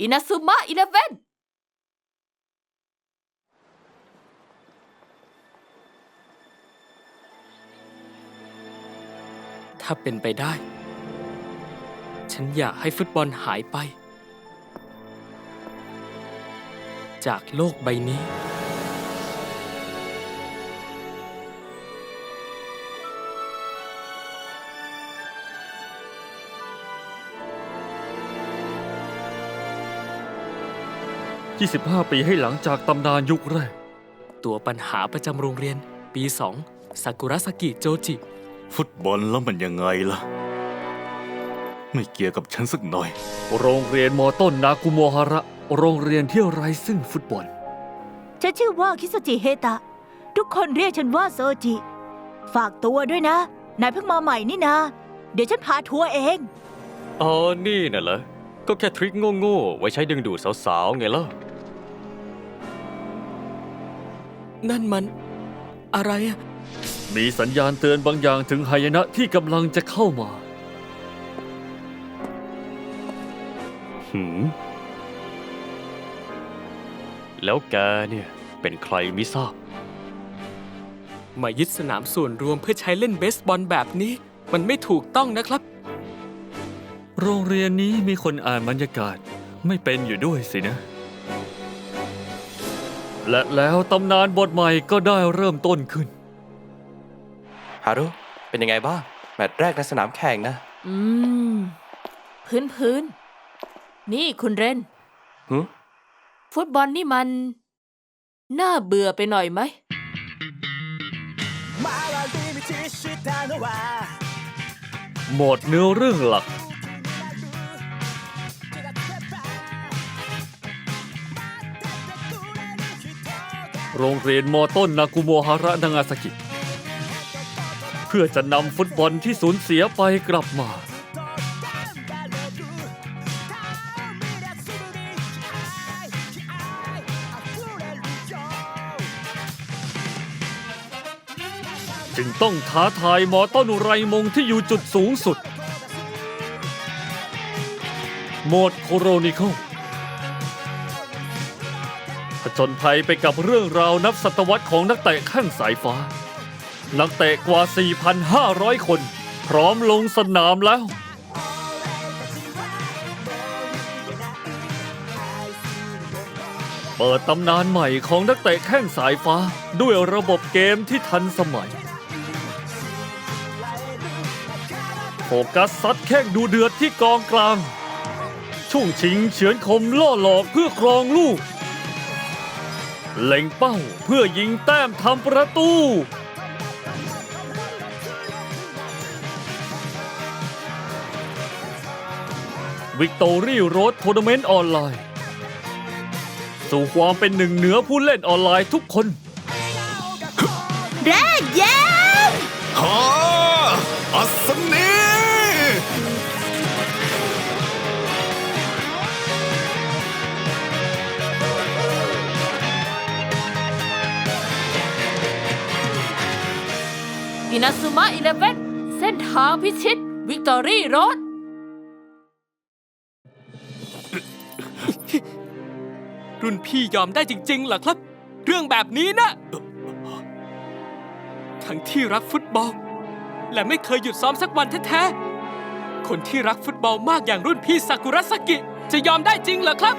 อินาซูมะอีเลเวนถ้าเป็นไปได้ ฉันอยากให้ฟุตบอลหายไป จากโลกใบนี้ 25 ปีให้หลังจากตำนานยุคแรก ตัวปัญหาประจำโรงเรียน ปีสองซากุระสกิโจจิ ฟุตบอลแล้วมันยังไงล่ะ ไม่เกี่ยวกับฉันสักหน่อย โรงเรียนมอต้นนากุโมฮาระ โรงเรียนที่ไร้ซึ่งฟุตบอล ฉันชื่อว่าคิโซจิเฮตะ ทุกคนเรียกฉันว่าโซจิ ฝากตัวด้วยนะ นายเพิ่งมาใหม่นี่นะ เดี๋ยวฉันพาทัวร์เอง อ๋อ นี่น่ะเหรอ ก็แค่ทริคโง่ๆ ไว้ใช้ดึงดูดสาวๆ ไงล่ะ นั่นมัน อะไรอะ มีสัญญาณเตือนบางอย่างถึงหายนะที่กำลังจะเข้ามา หืม แล้วแกเนี่ยเป็นใครไม่ทราบ มายึดสนามส่วนรวมเพื่อใช้เล่นเบสบอลแบบนี้ มันไม่ถูกต้องนะครับ โรงเรียนนี้มีคนอ่านบรรยากาศไม่เป็นอยู่ด้วยสินะ และแล้วตำนานบทใหม่ก็ได้เริ่มต้นขึ้น ฮารุ เป็นยังไงบ้าง แมตช์แรกในสนามแข่งนะอืม พื้นพื้นนี่คุณเรน หึฟุตบอลนี่มัน น่าเบื่อไปหน่อยไหมโหมดเนื้อเรื่องหลัก โรงเรียนมอต้นนากุโมฮาระนางาซากิ เพื่อจะนำฟุตบอลที่สูญเสียไปกลับมา จึงต้องท้าทายมอต้นไรมงที่อยู่จุดสูงสุด โหมดโคโรนิเคิล จญภัยไปกับเรื่องราวนับศตวรรษของนักเตะข้างสายฟ้า นักเตะกว่า 4,500 คน พร้อมลงสนามแล้ว เปิดตำนานใหม่ของนักเตะแข้งสายฟ้าด้วยระบบเกมที่ทันสมัย โฟกัสซัดแข้งดูเดือดที่กองกลาง ช่วงชิงเฉือนคมล่อหลอกเพื่อครองลูก เล็งเป้าเพื่อยิงแต้มทำประตู วิกตอรี่โรดทัวร์นาเมนต์ออนไลน์ สู่ความเป็นหนึ่งเหนือผู้เล่นออนไลน์ทุกคน แรกเย้ฮาอัศนี นาซุมะอีเลเวนเส้นทางพิชิต วิกตอรี่โรดรุ่นพี่ยอมได้จริงๆเหรอครับ เรื่องแบบนี้นะ ทั้งที่รักฟุตบอล และไม่เคยหยุดซ้อมสักวันแท้ๆคนที่รักฟุตบอลมากอย่างรุ่นพี่ซากุระสกิ จะยอมได้จริงเหรอครับ